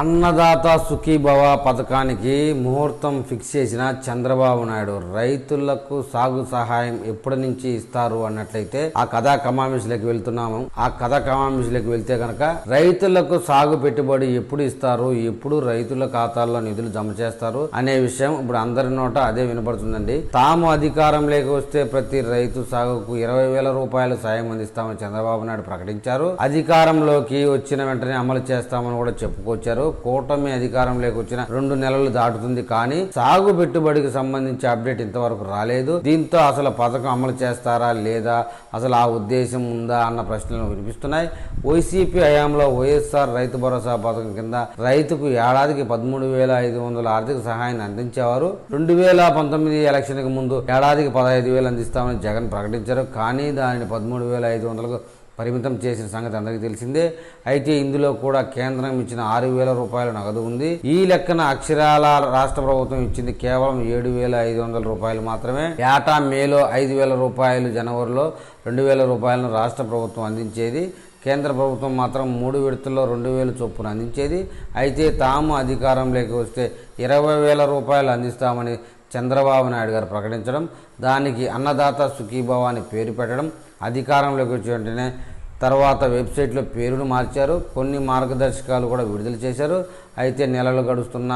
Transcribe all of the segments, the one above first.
అన్నదాత సుఖీభవ పథకానికి ముహూర్తం ఫిక్స్ చేసిన చంద్రబాబు నాయుడు రైతులకు సాగు సహాయం ఎప్పటి నుంచి ఇస్తారు అన్నట్లయితే ఆ కథా కమామిషులకు వెళ్తున్నాము. ఆ కథా కమామిషులకు వెళ్తే కనుక రైతులకు సాగు పెట్టుబడి ఎప్పుడు ఇస్తారు ఎప్పుడు రైతుల ఖాతాల్లో నిధులు జమ చేస్తారు అనే విషయం ఇప్పుడు అందరి నోట అదే వినపడుతుందండి. తాము అధికారంలోకి వస్తే ప్రతి రైతు సాగుకు ఇరవై వేల రూపాయలు సాయం అందిస్తామని చంద్రబాబు నాయుడు ప్రకటించారు. అధికారంలోకి వచ్చిన వెంటనే అమలు చేస్తామని కూడా చెప్పుకొచ్చారు. కూటమి అధికారంలోకి వచ్చిన రెండు నెలలు దాటుతుంది కానీ సాగు పెట్టుబడికి సంబంధించి అప్డేట్ ఇంతవరకు రాలేదు. దీంతో అసలు పథకం అమలు చేస్తారా లేదా అసలు ఆ ఉద్దేశం ఉందా అన్న ప్రశ్నలు వినిపిస్తున్నాయి. వైసీపీ హయాంలో వైఎస్ఆర్ రైతు భరోసా పథకం కింద రైతుకు ఏడాదికి పదమూడు వేల ఐదు వందల ఆర్థిక సహాయాన్ని అందించేవారు. రెండు వేల పంతొమ్మిది ఎలక్షన్కి ముందు ఏడాదికి పదహైదు వేలు అందిస్తామని జగన్ ప్రకటించారు. కానీ దానిని పదమూడు వేల ఐదు వందలకు పరిమితం చేసిన సంగతి అందరికీ తెలిసిందే. అయితే ఇందులో కూడా కేంద్రం ఇచ్చిన ఆరు వేల రూపాయల నగదు ఉంది. ఈ లెక్కన అక్షరాల రాష్ట్ర ప్రభుత్వం ఇచ్చింది కేవలం ఏడు వేల ఐదు వందల రూపాయలు మాత్రమే. ఏటా మేలో ఐదు వేల రూపాయలు జనవరిలో రెండు వేల రూపాయలను రాష్ట్ర ప్రభుత్వం అందించేది. కేంద్ర ప్రభుత్వం మాత్రం మూడు విడతల్లో రెండు వేలు చొప్పున అందించేది. అయితే తాము అధికారంలోకి వస్తే ఇరవై వేల రూపాయలు అందిస్తామని చంద్రబాబు నాయుడు గారు ప్రకటించడం దానికి అన్నదాత సుఖీభావ అని పేరు పెట్టడం అధికారంలోకి వచ్చి వెంటనే తర్వాత వెబ్సైట్లో పేరును మార్చారు. కొన్ని మార్గదర్శకాలు కూడా విడుదల చేశారు. అయితే నెలలు గడుస్తున్న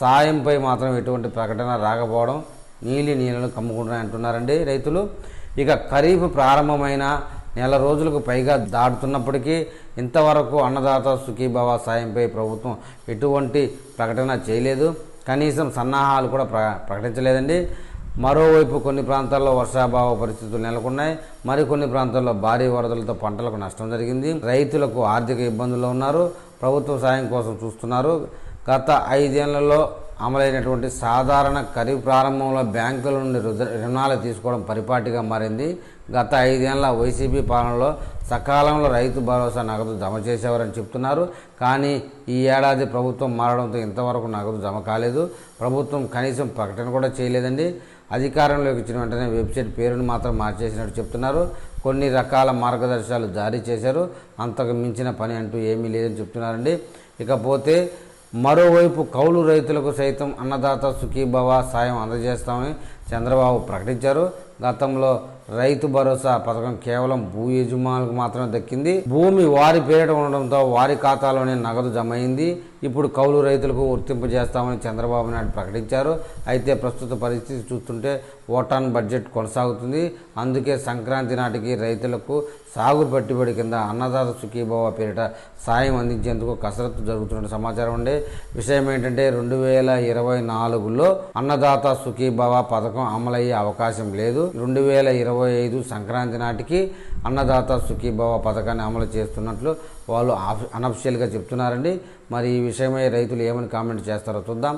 సాయంపై మాత్రం ఎటువంటి ప్రకటన రాకపోవడం నీలి నీళ్ళను కమ్ముకుంటున్నాయి అంటున్నారండి రైతులు. ఇక ఖరీఫ్ ప్రారంభమైన నెల రోజులకు పైగా దాటుతున్నప్పటికీ ఇంతవరకు అన్నదాత సుఖీభావ సాయంపై ప్రభుత్వం ఎటువంటి ప్రకటన చేయలేదు. కనీసం సన్నాహాలు కూడా ప్ర ప్రకటించలేదండి. మరోవైపు కొన్ని ప్రాంతాల్లో వర్షాభావ పరిస్థితులు నెలకొన్నాయి. మరికొన్ని ప్రాంతాల్లో భారీ వరదలతో పంటలకు నష్టం జరిగింది. రైతులకు ఆర్థిక ఇబ్బందుల్లో ఉన్నారు. ప్రభుత్వ సాయం కోసం చూస్తున్నారు. గత ఐదేళ్ళలో అమలైనటువంటి సాధారణ ఖరీఫ్ ప్రారంభంలో బ్యాంకుల నుండి రుణాలు తీసుకోవడం పరిపాటిగా మారింది. గత ఐదేళ్ళ వైసీపీ పాలనలో సకాలంలో రైతు భరోసా నగదు జమ చేసేవారని చెప్తున్నారు. కానీ ఈ ఏడాది ప్రభుత్వం మారడంతో ఇంతవరకు నగదు జమ కాలేదు. ప్రభుత్వం కనీసం ప్రకటన కూడా చేయలేదండి. అధికారంలోకి ఇచ్చిన వెంటనే వెబ్సైట్ పేరును మాత్రం మార్చేసినట్టు చెప్తున్నారు. కొన్ని రకాల మార్గదర్శకాలు జారీ చేశారు. అంతకు మించిన పని అంటూ ఏమీ లేదని చెప్తున్నారండి. ఇకపోతే మరోవైపు కౌలు రైతులకు సైతం అన్నదాత సుఖీభవ సాయం అందజేస్తామని చంద్రబాబు ప్రకటించారు. గతంలో రైతు భరోసా పథకం కేవలం భూ యజమానులకు మాత్రమే దక్కింది. భూమి వారి పేరిట ఉండడంతో వారి ఖాతాలోనే నగదు జమ అయింది. ఇప్పుడు కౌలు రైతులకు వర్తింపజేస్తామని చంద్రబాబు నాయుడు ప్రకటించారు. అయితే ప్రస్తుత పరిస్థితి చూస్తుంటే ఓటాన్ బడ్జెట్ కొనసాగుతుంది. అందుకే సంక్రాంతి నాటికి రైతులకు సాగు పెట్టుబడి కింద అన్నదాత సుఖీభావ పేరిట సాయం అందించేందుకు కసరత్తు జరుగుతున్న సమాచారం ఉండే విషయం ఏంటంటే రెండు వేల ఇరవై నాలుగులో అన్నదాత సుఖీభావ పథకం అమలయ్యే అవకాశం లేదు. రెండు వేల ఇరవై ఐదు సంక్రాంతి నాటికి అన్నదాత సుఖీభవ పథకాన్ని అమలు చేస్తున్నట్లు వాళ్ళు అనఫిషియల్గా చెప్తున్నారండి. మరి ఈ విషయమై రైతులు ఏమని కామెంట్ చేస్తారో చూద్దాం.